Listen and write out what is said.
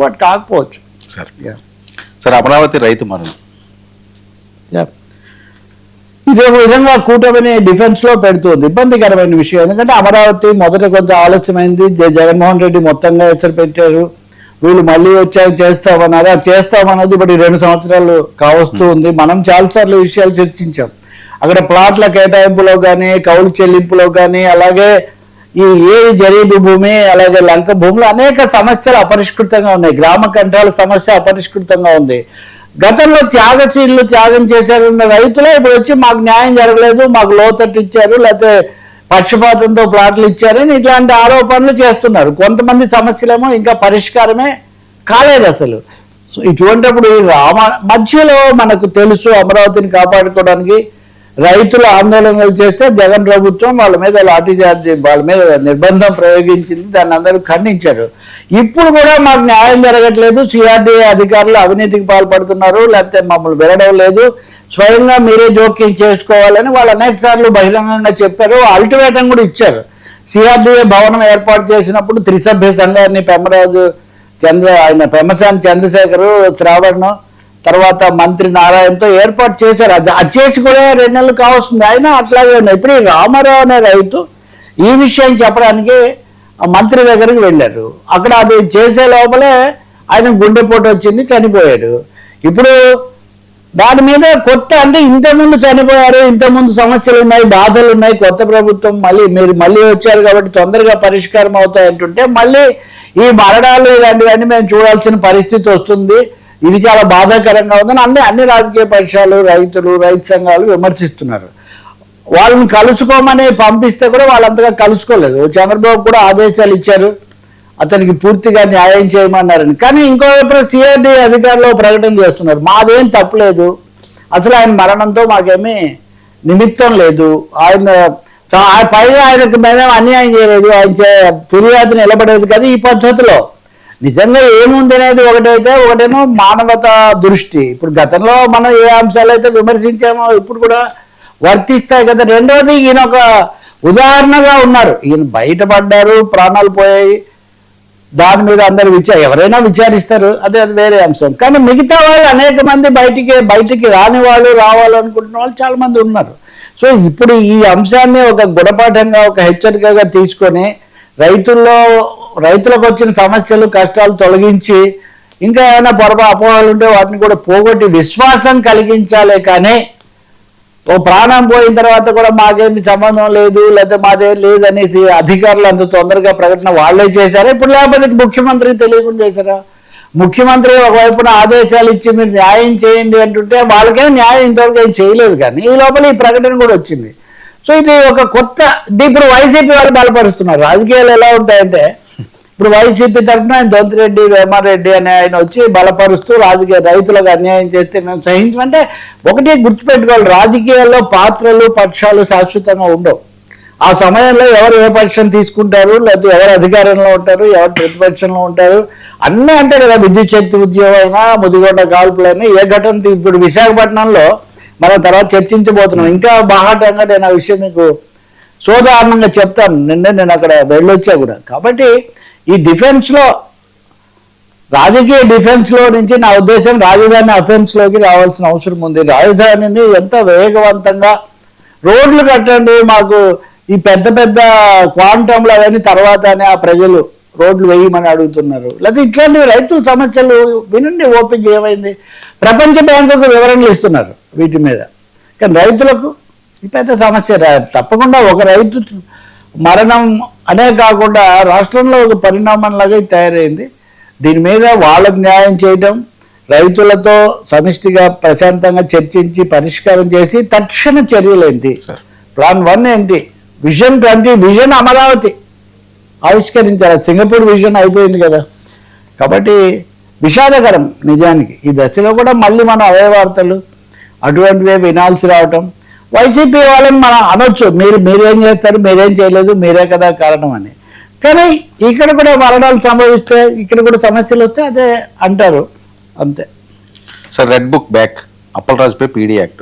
గిట్టుబాటు కాకపోవచ్చు. Sir. Sir Amaravati రైతు మరణం. ఇది ఒక విధంగా కూటమిని డిఫెన్స్లో పెడుతుంది ఇబ్బందికరమైన విషయం. ఎందుకంటే అమరావతి మొదట కొంత ఆలస్యమైంది. జగన్మోహన్ రెడ్డి మొత్తంగా ఎసరు పెట్టారు. వీళ్ళు మళ్ళీ వచ్చాక చేస్తామన్నారు. అది చేస్తామన్నది ఇప్పుడు రెండు సంవత్సరాలు కావస్తూ ఉంది. మనం చాలాసార్లు విషయాలు చర్చించాం. అక్కడ ప్లాట్ల కేటాయింపులో కానీ కౌలు చెల్లింపులో కానీ అలాగే ఈ ఏ జరీబు భూమి అలాగే లంక భూములు అనేక సమస్యలు అపరిష్కృతంగా ఉన్నాయి. గ్రామ కంఠాల సమస్య అపరిష్కృతంగా ఉంది. గతంలో త్యాగశీలు త్యాగం చేశారన్న రైతులే ఇప్పుడు వచ్చి మాకు న్యాయం జరగలేదు మాకు లోతట్టు ఇచ్చారు లేకపోతే పక్షపాతంతో ప్లాట్లు ఇచ్చారని ఇట్లాంటి ఆరోపణలు చేస్తున్నారు. కొంతమంది సమస్యలేమో ఇంకా పరిష్కారమే కాలేదు అసలు. ఇటువంటిప్పుడు రామ మధ్యలో మనకు తెలుసు అమరావతిని కాపాడుకోవడానికి రైతులు ఆందోళనలు చేస్తే జగన్ ప్రభుత్వం వాళ్ళ మీద లాఠీ చార్జ్ వాళ్ళ మీద నిర్బంధం ప్రయోగించింది దాన్ని అందరూ ఖండించారు. ఇప్పుడు కూడా మాకు న్యాయం జరగట్లేదు సిఆర్డీఏ అధికారులు అవినీతికి పాల్పడుతున్నారు లేకపోతే మమ్మల్ని వినడం లేదు. స్వయంగా మీరే జోక్యం చేసుకోవాలని వాళ్ళు అనేక సార్లు బహిరంగంగా చెప్పారు అల్టిమేటం కూడా ఇచ్చారు. సిఆర్డీఏ భవనం ఏర్పాటు చేసినప్పుడు త్రిసభ్య సంఘాన్ని పెమ్మరాజు చంద్ర ఆయన పెమ్మసాని చంద్రశేఖరు శ్రావణ్ తర్వాత మంత్రి నారాయణతో ఏర్పాటు చేశారు. అది అది చేసి కూడా రెండు నెలలు కావస్తుంది. ఆయన అట్లాగే ఉన్నాయి. ఇప్పుడు రామారావు అనే రైతు ఈ విషయం చెప్పడానికి మంత్రి దగ్గరికి వెళ్ళారు. అక్కడ అది చేసే లోపలే ఆయన గుండెపోటు వచ్చింది చనిపోయాడు. ఇప్పుడు దాని మీద కొత్త అంటే ఇంతకుముందు చనిపోయారు ఇంతకుముందు సమస్యలు ఉన్నాయి బాధలు ఉన్నాయి కొత్త ప్రభుత్వం మళ్ళీ మీరు మళ్ళీ వచ్చారు కాబట్టి తొందరగా పరిష్కారం అవుతాయి అంటుంటే మళ్ళీ ఈ మరణాలు ఇలాంటివన్నీ మేము చూడాల్సిన పరిస్థితి వస్తుంది. ఇది చాలా బాధాకరంగా ఉందని అన్ని అన్ని రాజకీయ పక్షాలు రైతులు రైతు సంఘాలు విమర్శిస్తున్నారు. వాళ్ళని కలుసుకోమని పంపిస్తే కూడా వాళ్ళంతగా కలుసుకోలేదు. చంద్రబాబు కూడా ఆదేశాలు ఇచ్చారు. అతనికి పూర్తిగా న్యాయం చేయమన్నారని. కానీ ఇంకో వైపు సిఆర్డీ అధికారులు ప్రకటన చేస్తున్నారు. మాదేం తప్పలేదు. అసలు ఆయన మరణంతో మాకేమీ నిమిత్తం లేదు. ఆయన పైగా ఆయనకు మేమేం అన్యాయం చేయలేదు. ఆయన ఫిర్యాదు నిలబడేది కదా. ఈ పద్ధతిలో నిజంగా ఏముంది అనేది ఒకటైతే ఒకటేమో మానవత దృష్టి. ఇప్పుడు గతంలో మనం ఏ అంశాలు అయితే విమర్శించామో ఇప్పుడు కూడా వర్తిస్తాయి కదా. రెండవది ఈయన ఒక ఉదాహరణగా ఉన్నారు. ఈయన బయటపడ్డారు ప్రాణాలు పోయాయి. దాని మీద అందరు విచార ఎవరైనా విచారిస్తారు. అదే అది వేరే అంశం. కానీ మిగతా వాళ్ళు అనేక మంది బయటికి బయటికి రాని వాళ్ళు రావాలనుకుంటున్న వాళ్ళు చాలా మంది ఉన్నారు. సో ఇప్పుడు ఈ అంశాన్ని ఒక గుణపాఠంగా ఒక హెచ్చరికగా తీసుకొని రైతుల్లో రైతులకు వచ్చిన సమస్యలు కష్టాలు తొలగించి ఇంకా ఏమైనా పొరపా అపోహలు ఉంటే వాటిని కూడా పోగొట్టి విశ్వాసం కలిగించాలే కానీ ఓ ప్రాణం పోయిన తర్వాత కూడా మాకేమి సంబంధం లేదు లేకపోతే మాదేం లేదు అనేసి అధికారులు అంత తొందరగా ప్రకటన వాళ్ళే చేశారా? ఇప్పుడు లేకపోతే ముఖ్యమంత్రి తెలియకుండా చేశారా? ముఖ్యమంత్రి ఒకవైపున ఆదేశాలు ఇచ్చి మీరు న్యాయం చేయండి అంటుంటే వాళ్ళకేం న్యాయం ఇంతవరకు ఏం చేయలేదు కానీ ఈ లోపల ఈ ప్రకటన కూడా వచ్చింది. సో ఇది ఒక కొత్త ఇప్పుడు వైసీపీ వాళ్ళు బలపరుస్తున్నారు. రాజకీయాలు ఎలా ఉంటాయంటే ఇప్పుడు వైసీపీ తరఫున ఆయన దొంతిరెడ్డి వేమారెడ్డి అనే ఆయన వచ్చి బలపరుస్తూ రాజకీయ రైతులకు అన్యాయం చేస్తే మేము సహించమంటే ఒకటి గుర్తుపెట్టుకోవాలి రాజకీయాల్లో పాత్రలు పక్షాలు శాశ్వతంగా ఉండవు. ఆ సమయంలో ఎవరు ఏ పక్షం తీసుకుంటారు లేకపోతే ఎవరు అధికారంలో ఉంటారు ఎవరు ప్రతిపక్షంలో ఉంటారు అన్నీ అంతే కదా. విద్యుత్ శక్తి ఉద్యోగం అయినా ముదిగొండ కాల్పులైనా ఏ ఘటన ఇప్పుడు విశాఖపట్నంలో మనం తర్వాత చర్చించబోతున్నాం. ఇంకా బాహాటంగా నేను ఆ విషయం మీకు సోదాహరణంగా చెప్తాను. నిన్నే నేను అక్కడ వెళ్ళొచ్చా కూడా. కాబట్టి ఈ డిఫెన్స్లో రాజకీయ డిఫెన్స్లో నుంచి నా ఉద్దేశం రాజధాని అఫెన్స్లోకి రావాల్సిన అవసరం ఉంది. రాజధానిని ఎంత వేగవంతంగా రోడ్లు కట్టండి మాకు ఈ పెద్ద పెద్ద క్వాంటంలు అవన్నీ తర్వాతనే ఆ ప్రజలు రోడ్లు వేయమని అడుగుతున్నారు. లేకపోతే ఇట్లాంటివి రైతు సమస్యలు వినండి ఓపిక ఏమైంది? ప్రపంచ బ్యాంకుకు వివరణలు ఇస్తున్నారు వీటి మీద. కానీ రైతులకు ఈ పెద్ద సమస్య తప్పకుండా ఒక రైతు మరణం అనే కాకుండా రాష్ట్రంలో ఒక పరిణామంలాగా తయారైంది. దీని మీద వాళ్ళకు న్యాయం చేయడం రైతులతో సమిష్టిగా ప్రశాంతంగా చర్చించి పరిష్కారం చేసి తక్షణ చర్యలు ఏంటి. ప్లాన్ వన్ ఏంటి? Vision twenty vision Amaravati. ఆవిష్కరించారు. సింగపూర్ విజన్ అయిపోయింది కదా. కాబట్టి విషాదకరం నిజానికి. ఈ దశలో కూడా మళ్ళీ మనం అవే వార్తలు అటువంటివే వినాల్సి రావటం వైసీపీ వాళ్ళని మనం అనొచ్చు. మీరు మీరేం చేస్తారు మీరేం చేయలేదు మీరే కదా కారణం అని. కానీ ఇక్కడ కూడా మరణాలు సంభవిస్తే ఇక్కడ కూడా సమస్యలు వస్తే అదే అంటారు. అంతే. సార్ రెడ్ బుక్ బ్యాక్ అప్పలరాజుపై పీడీ యాక్ట్